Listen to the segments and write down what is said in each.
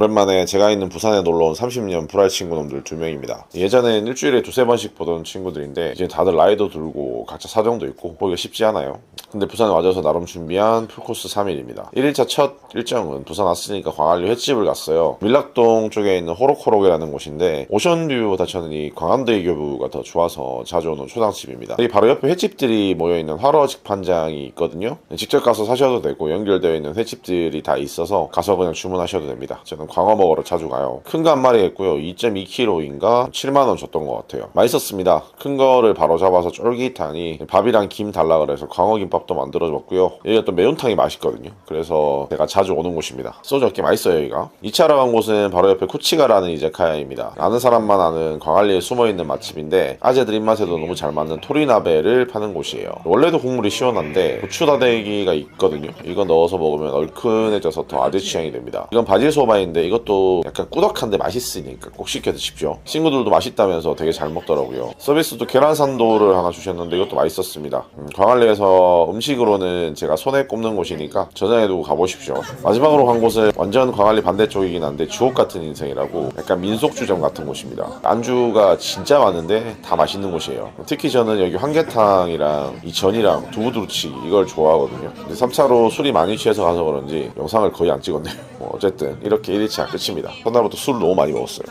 오랜만에 제가 있는 부산에 놀러온 30년 불알 친구놈들 두 명입니다. 예전엔 일주일에 두세 번씩 보던 친구들인데 이제 다들 나이도 들고 각자 사정도 있고 보기가 쉽지 않아요. 근데 부산에 와줘서 나름 준비한 풀코스 3일입니다. 1일차 첫 일정은 부산 왔으니까 광안리 횟집을 갔어요. 밀락동 쪽에 있는 호록호록이라는 곳인데 오션뷰보다 저는 이 광안대교부가 더 좋아서 자주 오는 초당집입니다. 여기 바로 옆에 횟집들이 모여있는 화로 직판장이 있거든요. 직접 가서 사셔도 되고 연결되어 있는 횟집들이 다 있어서 가서 그냥 주문하셔도 됩니다. 저는 광어 먹으러 자주 가요. 큰 거 한 마리 했고요. 2.2kg인가 7만원 줬던 것 같아요. 맛있었습니다. 큰 거를 바로 잡아서 쫄깃하니 밥이랑 김 달라 그래서 광어 김밥도 만들어줬고요. 여기가 또 매운탕이 맛있거든요. 그래서 제가 자주 오는 곳입니다. 소주 꽤 맛있어요 여기가. 2차로 간 곳은 바로 옆에 쿠치가라는 이자카야입니다. 아는 사람만 아는 광안리에 숨어있는 맛집인데 아재들 입맛에도 너무 잘 맞는 토리나베를 파는 곳이에요. 원래도 국물이 시원한데 고추다대기가 있거든요. 이거 넣어서 먹으면 얼큰해져서 더 아재 취향이 됩니다. 이건 바질 소바인데 이것도 약간 꾸덕한데 맛있으니까 꼭 시켜 드십시오. 친구들도 맛있다면서 되게 잘 먹더라고요. 서비스도 계란 산도를 하나 주셨는데 이것도 맛있었습니다. 음, 광안리에서 음식으로는 제가 손에 꼽는 곳이니까 저장해 두고 가보십시오. 마지막으로 간 곳은 완전 광안리 반대쪽이긴 한데 주옥 같은 인생이라고 약간 민속주점 같은 곳입니다. 안주가 진짜 많은데 다 맛있는 곳이에요. 특히 저는 여기 황계탕이랑 이 전이랑 두부두루치기 이걸 좋아하거든요. 근데 3차로 술이 많이 취해서 가서 그런지 영상을 거의 안 찍었네요. 뭐 어쨌든 이렇게 1일차 끝입니다. 첫날부터 술 너무 많이 먹었어요.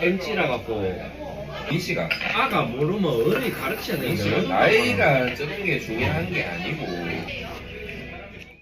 MC라 갖고 민씨가 아가 모르면 어른이 가르쳐야 되는데 나이가 적은 게 중요한 게 아니고